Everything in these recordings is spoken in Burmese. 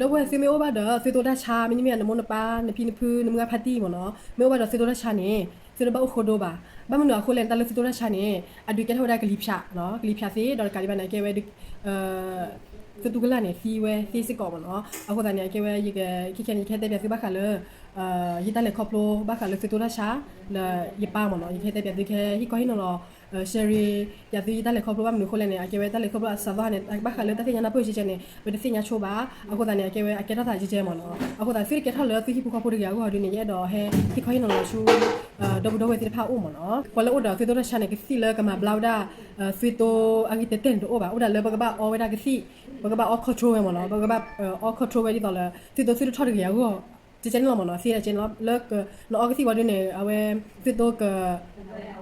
တော့ဝဲစီမေအိုဘာဒစီတိုဒါချာမင်းမနမနပါနပြင်းဖူးနမငါဖတီမနော်မေအိုဘာဒစီတိုဒါချာနေစီတော့ဘခိုဒိုဘာဘာမနခိုလန်တလစီတိုဒါချာနေအဒူကဲထောဒါကလိဖျာနော်ကလိဖျာစီတော့ကာလီဘာနာကဲဝဲအဲစတူကလာနေစီဝဲစီစစ်ကောမနော်အခုတန်နေကဲဝဲရေကခိခဲနေခဲတဲ့ပြစီဘာခါလေ အာယတလေခေါပလိုဘာခါလေစီတိုဒါချာလာယပါမနော်ရေခဲတဲ့ပြစီခဲဟီကိုဟီနော်ရှယ်ရီရသည်တက်လေခေါပလိုဘာမနခိုလန်နေအကဲဝဲတက်လေခေါပလိုဆာဗာနေဘာခါလေတက်တဲ့ညာနာပွေရှိချင်နေဘယ်တစညာချိုးပါအခုတန်နေကဲဝဲအကဲတာတာကြီးကျဲမနော်အခုတန်စီကဲထောက်လေစီဟီပူခေါပလိုရကိုဟာဒီနေရတော့ဟဲဟီကိုဟီနော်ရှူဒဘဒဝဲတိဖာအိုမနော်ဝလာအိုဒါစီတိုဒါချာနေကစီလေကမဘလောက်ဒါစီတိုအငိတတန်တိုဘာအိုဒါလေဘကဘာအော်ဝဲဒါကစီဘကဘာအော်ကွန်ထရိုဝဲမနော်ဘကဘာအော်ကွန်ထရိုဝဲဒီတော့လေစီတိုစီတိုထောက် ရကိုကျချင်လောမနော်စီရချင်လောလကနော်အကစီဝါဒနေအဝဲစစ်တော့က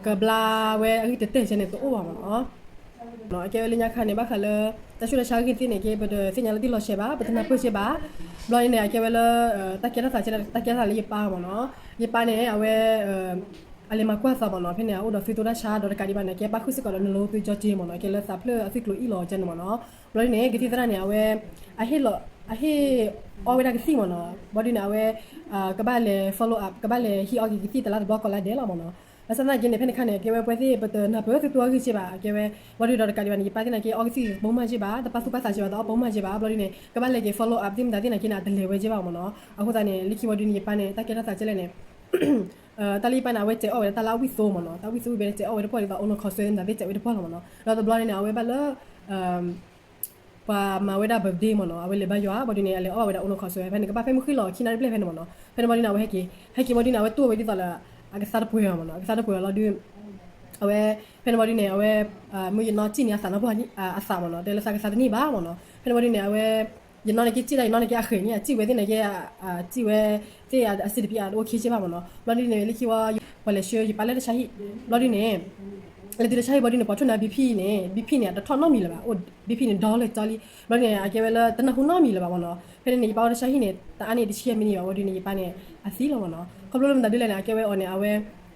ကဘလာဝဲအကတတဲ့ချင်နေတော့ဘာမနော်နော်အကဲလညာခါနေပါခါလတရှုရရှာကိတင်နေကေဘဒစညာလတိလောရှေပါပတနာပုရှေပါဘလောင်းနေအကဲဝဲလတကဲရစာချင်တကဲစာလေးပါမနော်ရပါနေအဝဲအလေမကွာစာမနော်ဖိနေအိုဒဖီတိုဒါရှာဒေါ်ကာဒီဘာနေကေပါခုစကလနလိုသူကြချေမနော်ကေလစာဖလအဖိကလိုအီလောချင်မနော်ဘလောင်းနေဂတိသရနေအဝဲအဟီလော အဟီ always like see mono body na we uh kabale follow up kabale hi ogi ki tala block la de la mono အစနာကျင်းနေဖက်ခနဲ့ကေဝဲပွဲစီပတနာပွဲသူတော်ကြီးရှိပါကေဝဲဝရီဒေါ်ကလီဝနီပါတင်ကေအောက်စီဘုံမရှိပါတပတ်စုပတ်စာရှိပါတော့ဘုံမရှိပါဘလို့ဒီနေကပတ်လေကေ follow up တင်ဒါတင်ကိနာဒလေဝဲကြပါမနော်အခုတန်နေလီကီဝဒီနေပါနေတကေတာစာချက်လဲနေအဲတလီပနာဝဲကျအော်တလာဝီဆိုမနော်တဝီဆိုပဲကျအော်ဝဲပေါ်တော့အုံခေါ်ဆွဲနေတာတဲ့ကျဝဲပေါ်လာမနော်တော့ဘလို့နေအဝဲပါလအမ် ပါမဝဲတာဘဒေးမနော်အဝဲလေဘရွာဘဒီနေလေအော်ဝဲတာအုံခေါ်ဆွဲဖဲနေကပါဖဲမခိလောခိနာပလက်ဖဲနေမနော်ဖဲနေဘဒီနာဝဲဟက်ကီဟက်ကီဘဒီနာဝဲတူဝဲဒီတလာအကစားပွေရမနော်အကစားပွေရလာဒီအဝဲဖဲနေဘဒီနေအဝဲအာမူရနော်ချိနေအစားနော်ဘာနီအစားမနော်တယ်လစားကစားတနီပါမနော်ဖဲနေဘဒီနေအဝဲရနော်ကေကြည့်လိုက်နော်ကေအခင်းညကြည့်ဝဲတဲ့နေကေအာကြည့်ဝဲတဲ့အစစ်တပြာတော့ခေချပါမနော်ဘဒီနေလိခိဝါဝလဲရှေရပါလဲတခြားဟိဘဒီနေ လေဒီချိုင်ဘဒီနေပေါ်ထွန်းနာဘီဖီနေဘီဖီနေတော့ထောင်းနော်မီလာပါအိုဘီဖီနေဒေါ်လေဂျာလီဘဒီနေအကဲဝဲလာတနခုနော်မီလာပါဘောနော်ဖဲနေပေါ်တခြားဟိနေတာအနေတချီမီနေပါဝဒီနေပါနေအစီလောနော်ခေါပလိုလမ်ဒါဒီလေနာအကဲဝဲအော်နေအဝဲ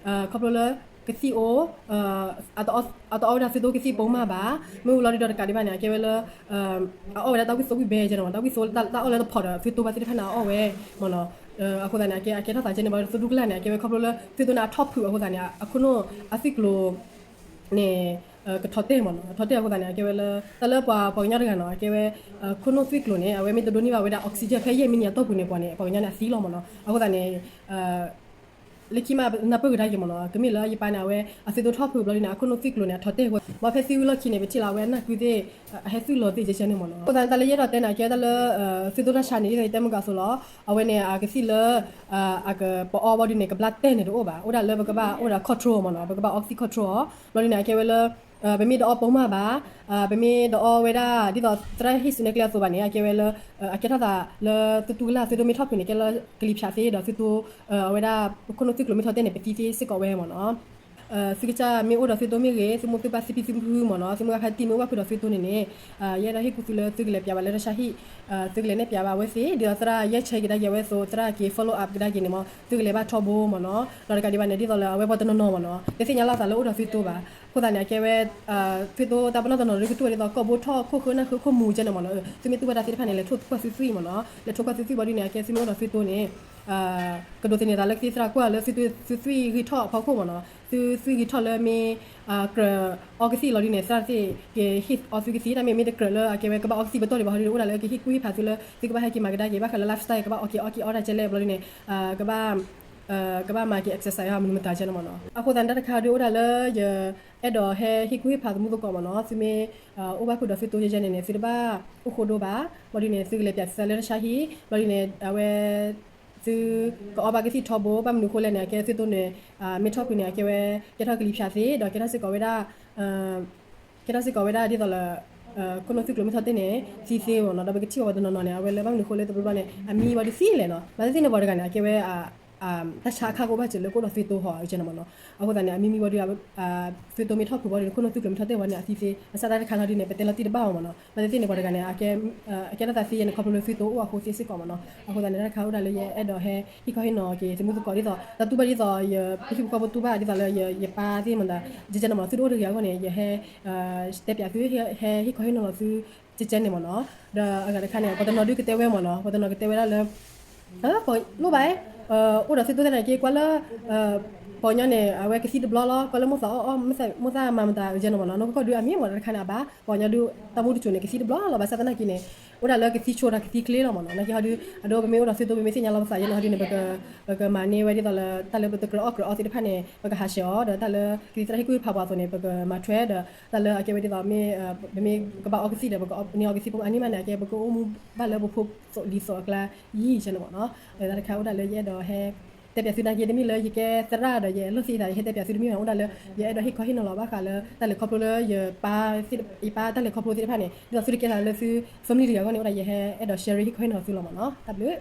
အာခေါပလိုလာကစီအိုအာအတော့အတော့ဒါစီတိုကစီပုံမှာပါမူလော်ဒီတော့ကဒီပါနေအကဲဝဲလာအာအော်ဒါတော့ကဆိုပြီးဘဲကျွန်တော်တော့ကဆိုတာအော်လည်းတော့ဖော်တယ်ဖီတိုပါတိဖနာအော်ဝဲမနော်အခုတည်းကအကဲအကဲထားတာချင်းနေပါစဒုကလန်နေအကဲခေါပလိုလာဖီတိုနာ top ဖူအခုတည်းအခုနော်အစီကလို နေကထတဲ့မနော်ထတဲ့အခုတည်းအကဲဝဲလာတလပွားပေါ်ညရကန်နော်အကဲဝဲခုနိုဖစ်ကလိုနေအဝဲမီတိုဒိုနီပါဝဲတာအောက်ဆီဂျင်ခဲရဲ့မီနီတော့ပူနေပေါ်နေပေါ်ညနေစီးလောမနော်အခုတည်းအာ လကိမနပဂဒိုင်ကမနော်ကမီလာယပနာဝဲအစီတိုထောက်ဖူဘလနာခုနိုဖစ်ကလိုနေထတဲ့ကိုမဖက်စီဝလခိနေပဲချလာဝဲနာကူတဲ့ဟက်စီလိုတဲ့ချက်နေမနော်ကိုတန်တလေရတော့တဲ့နာကျဲတလစီတိုရရှာနေတဲ့တဲမကဆိုတော့အဝဲနေအကစီလအာအကပေါ်ဘော်ဒီနေကဘလတ်တဲ့နေတော့ပါဥဒါလဘကဘာဥဒါ control မနော်ဘကဘာ oxy control လော်ဒီနာကဲဝဲလ ဘမီတော့ပုံမှာပါဘမီတော့ဝဲတာဒီတော့တရဟစ်နေကလာဆိုပါနေအကဲဝဲလအကဲတာလတူတူလာစီဒိုမီထော့ပြနေကလာကလီဖြာစီတော့စီတူဝဲတာခုနိုစီကလိုမီထော့တဲ့နေပတီစီစစ်ကောဝဲမနော် အဲစီကချာမီအိုဒါစီတိုမီရေစီမိုပပါစီပီစီမူမနော်စီမခတိမဝါဖီတော့စီတိုနေနေအာရရဟိကူစီလစီကလေပြပါလေရရှာဟိအာစီကလေနေပြပါဝဲစီဒီတော့စရာရက်ချေကဒါရဝဲဆိုစရာကေ follow up ကဒါကိနေမစီကလေပါထောဘောမနော်လော်ကဒီပါနေဒီတော့လေဝဲပေါ်တနော်နော်မနော်ဒီစညာလာစားလို့အိုဒါစီတိုပါခုတန်ရကဲဝဲအာဖီတိုတပနောတနော်ရီကတူရီတော့ကောဘောထောခုခုနခုခုမူကျနေမနော်စီမီတူပါဒါစီဖာနေလေထုတ်ခွစီစီမနော်လေ အာကဒိုတင်နေတာလက်စစ်စရာကွာလက်စစ်စစ်စရီဂီထော့ဖောက်ခုမနော်သူစရီဂီထော့လဲမင်းအာကရအော်ဂစီလော်ဒီနေစရာစီကေဟစ်အော်စီဂစီနာမင်းမင်းကရလအကေမကဘအော်စီဘတော်လေဘာဟိုလာလေကေဟစ်ကွီဖာသူလစီကဘဟဲကေမကဒါကေဘခလလာဖ်စတိုင်ကဘအိုကေအိုကေအော်ဒါချဲလေဘလော်ဒီနေအာကဘကဘာမာကီ exercise ဟာမင်းမတားချင်မနော်အခုတန်တက်ခါဒီဥဒါလေရအဲ့တော့ဟဲဟိကွေးဖာမှုတော့ကောမနော်စီမေအိုဘခုဒဖီတိုရချင်နေနေစီတပါအခုတို့ပါဘော်ဒီနေစီကလေးပြဆက်လက်ရှာဟီဘော်ဒီနေအဝဲ သူကောဘာကစီထောဘောပမနုခိုလဲနေကဲစစ်တုန်နေအာမီထောပနေကဲဝဲကထကလီဖြာစီတော့ကထစစ်ကောဝဲတာအာကထစစ်ကောဝဲတာဒီတော့လာအဲကိုနိုစီကလိုမီတာတင်နေစီစီဝနော်တော့ဘကချီဝဒနော်နော်နေအဝဲလေဘမနုခိုလဲတော့ဘာနေအမီဝဒီစီလဲနော်မသိနေဘော်ဒကနေကဲဝဲအာ အအာတခြားခါကိုပါချေလို့ကိုတော့ဖေတိုဟောအကျနေမနော်အခုတည်းအမီမီဘော်ဒီအာဖေတိုမီထောက်ကိုဘော်ဒီကိုနော်သူကလမထတဲ့ဝါနေအစီစီအစားတဲ့ခါလာဒီနေပတယ်လတိတပါအောင်မနော်မတဲ့တင်ဘော်ဒီကနေအကဲအကဲတာစီရနေခေါပလိုဖေတိုအခုစီစစ်ကောမနော်အခုတည်းခါဦးတယ်လေအဲ့တော့ဟဲဟိခေါဟင်းနော်ကေစမှုကောဒီတော့တတူပါဒီတော့ရပြခုကဘတူပါဒီတော့လေရပါဒီမလားဂျကျနေမသူတို့ရကနေရဟဲအာစတက်ပြသူဟဲဟဲဟိခေါဟင်းနော်သူဂျကျနေမနော်ဒါအကလည်းခါနေပတ်တော်ဒီကတဲ့ဝဲမနော်ပတ်တော်ကတဲ့ဝဲလာလေ Ờ, poi lo bai. Eh, ora se tu tena ke kwala eh ponya ne awe ke si de blala kwala mo sa oh mo sa mo sa ma ma ta je no no no ko du ami mo na khana ba ponya du tamu du chune ke si de blala ba sa tana ki ne ora la ke si chora ke si kle no mo no na ki ha du ado be me ora se tu be me si nya la ba sa ye no ha du ne ba ka ba ka ma ne we di da la ta le ba ta kro ok ro ti de pha ne ba ka ha sho da ta le ki tra hi ku pha ba so ne ba ka ma thwe da ta le ke we di da me be me ka ba ok si de ba ka ni ok si pom ani ma ne ke ba ko mu ba le bo pho so li so kla yi je no mo no ဒါတခါဦးတယ်လေရဲတော့ဟဲတက်ပြစီနာကြီးတမီလေရကဲသရတော့ရဲလို့စီတာဟဲတက်ပြစီတမီအောင်တယ်လေရဲတော့ဟိခေါဟင်းနော်ဘာခါလေတက်လေခေါပလိုလေရပါစီအပါတက်လေခေါပလိုစီဖာနေဒီဆိုရကဲလေစီ family တွေကနေဦးတယ်ရဲဟဲအဲ့တော့ share ဟိခေါဟင်းနော်စီလို့မနော်တပ်လို့